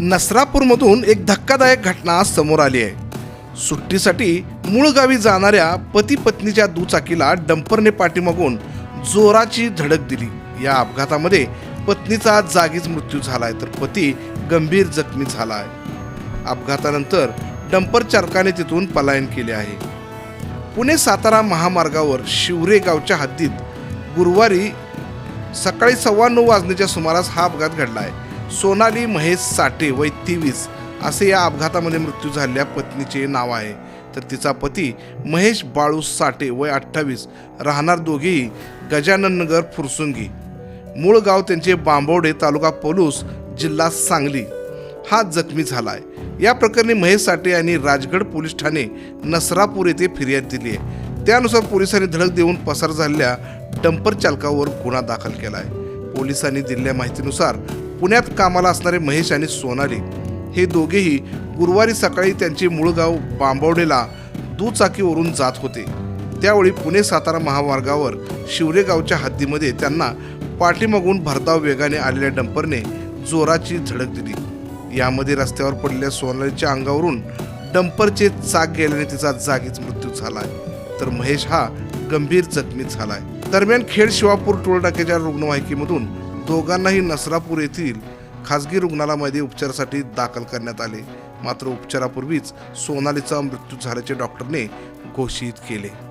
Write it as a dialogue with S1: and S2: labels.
S1: नसरापूरमधून एक धक्कादायक घटना समोर आली आहे. सुट्टीसाठी मूळ गावी जाणाऱ्या पती पत्नीच्या दुचाकीला डंपरने पाठीमागून जोराची धडक दिली. या अपघातामध्ये पत्नीचा जागीच मृत्यू झालाय तर पती गंभीर जखमी झाला आहे अपघातानंतर डंपर चालकाने तिथून पलायन केले आहे. पुणे सातारा महामार्गावर शिवरे गावच्या हद्दीत गुरुवारी सकाळी सव्वा नऊ वाजण्याच्या सुमारास हा अपघात घडला आहे सोनाली महेश साठे वय तेवीस असे या अपघातामध्ये मृत्यू झालेल्या पत्नीचे नाव आहे. तर तिचा पती महेश बाळू साठे वय अठ्ठावीस. राहणार दोघेही गजाननगर फुरसुंगी. मूळ गाव त्यांचे बांबवडे तालुका पलूस जिल्हा सांगली. हा जखमी झाला आहे या प्रकरणी महेश साठे यांनी राजगड पोलीस ठाणे नसरापूर येथे फिर्याद दिली आहे. त्यानुसार पोलिसांनी धडक देऊन पसार झालेल्या डंपर चालकावर गुन्हा दाखल केला आहे पोलिसांनी दिलेल्या माहितीनुसार पुण्यात कामाला असणारे महेश आणि सोनाली हे दोघेही गुरुवारी सकाळी त्यांचे मूळ गाव बांबवडेला दुचाकीवरून जात होते. त्यावेळी पुणे सातारा महामार्गावर शिवरे गावच्या हद्दीमध्ये त्यांना पाठीमागून भरधाव वेगाने आलेल्या डंपरने जोराची धडक दिली. यामध्ये रस्त्यावर पडलेल्या सोनालीच्या अंगावरून डंपरचे चाक गेल्याने तिचा जागीच मृत्यू झालाय तर महेश हा गंभीर जखमी झालाय. दरम्यान खेड शिवापूर टोलनाक्याच्या रुग्णवाहिकेमधून दोघांनाही नसरापूर येथील खासगी रुग्णालयामध्ये उपचारासाठी दाखल करण्यात आले. मात्र उपचारापूर्वीच सोनालीचा मृत्यू झाल्याचे डॉक्टरने घोषित केले.